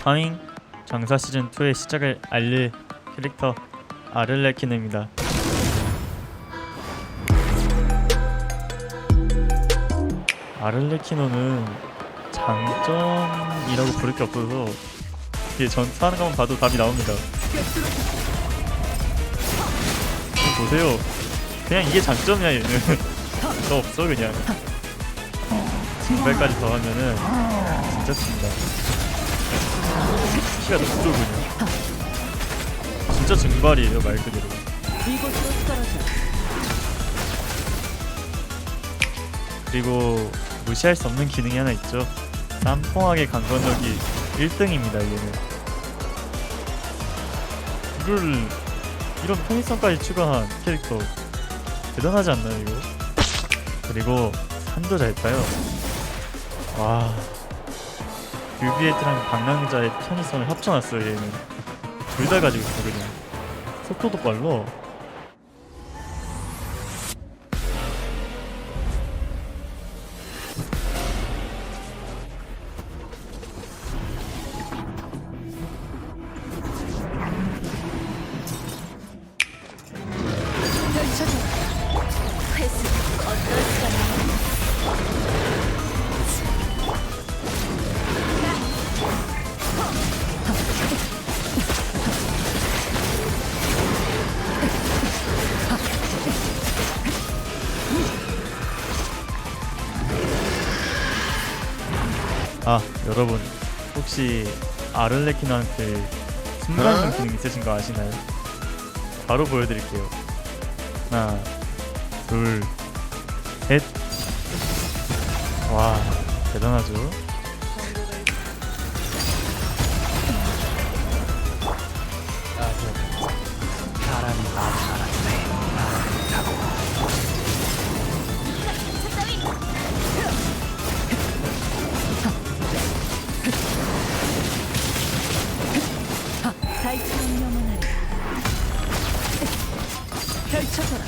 파밍 장사 시즌 2의 시작을 알릴 캐릭터 아를레키노입니다. 아를레키노는 장점이라고 부를 게 없어서 이게 전투하는 것만 봐도 답이 나옵니다. 보세요. 그냥 이게 장점이야 얘는. 더 없어 그냥. 증발까지 더하면은 진짜 친다. 키가 너무 좁으냐. 진짜 증발이에요 말 그대로. 그리고 무시할 수 없는 기능이 하나 있죠. 쌈뽕하게 강건력이 1등입니다 얘는. 이걸 이런 편의성까지 추가한 캐릭터 대단하지 않나요 이거? 그리고 산도 잘 타요. 와. 뷰비에트랑 방랑자의 편의성을 합쳐놨어요 얘는. 둘 다 가지고 있어 그냥. 속도도 빨라. 펼쳐져 아 여러분 혹시 아를레키노한테 순간이동 기능 있으신 거 아시나요? 바로 보여드릴게요. 하나 둘 셋 와 대단하죠 달처럼 영원하리 펼쳐져라.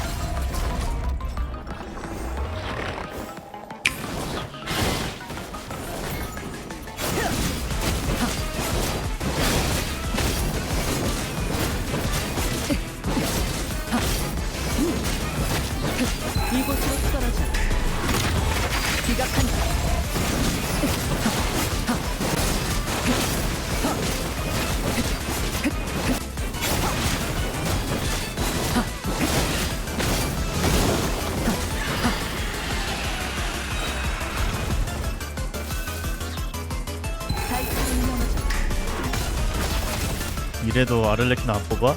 이곳으로 떨어져. 기각한다 이래도 아를레키노 안 뽑아?